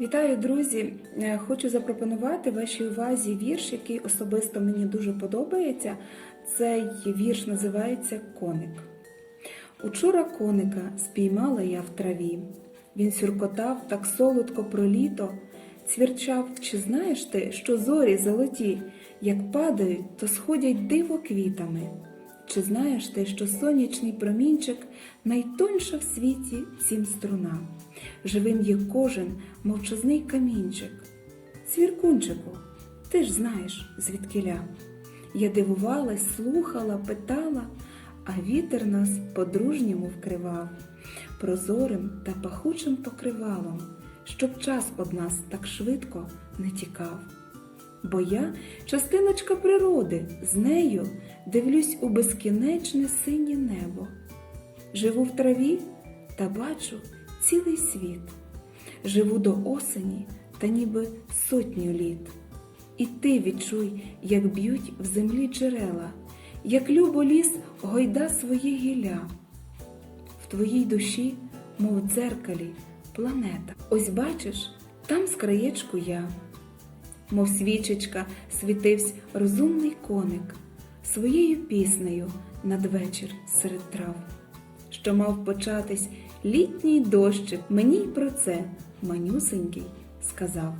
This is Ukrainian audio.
Вітаю, друзі! Е, Хочу запропонувати вашій увазі вірш, який особисто мені дуже подобається. Цей вірш називається Коник. Учора коника спіймала я в траві. Він сюркотав так солодко про літо, цвірчав, чи знаєш ти, що зорі золоті, як падають, то сходять диво квітами. Чи знаєш ти, що сонячний промінчик найтоньша в світі сім струна, живим є кожен мовчазний камінчик. Цвіркунчику, ти ж знаєш, звідкиля. Я дивувалась, слухала, питала, а вітер нас по-дружньому вкривав, прозорим та пахучим покривалом, щоб час од нас так швидко не тікав. Бо я частиночка природи, з нею дивлюсь у безкінечне синє небо. Живу в траві та бачу цілий світ. Живу до осені та ніби сотню літ. І ти відчуй, як б'ють в землі джерела, як любо ліс гойда своє гілля. В твоїй душі, мов дзеркалі, планета. Ось бачиш, там з краєчку я мов свічечка, світивсь розумний коник своєю піснею надвечір серед трав, що мав початись літній дощик, мені й про це манюсенький сказав.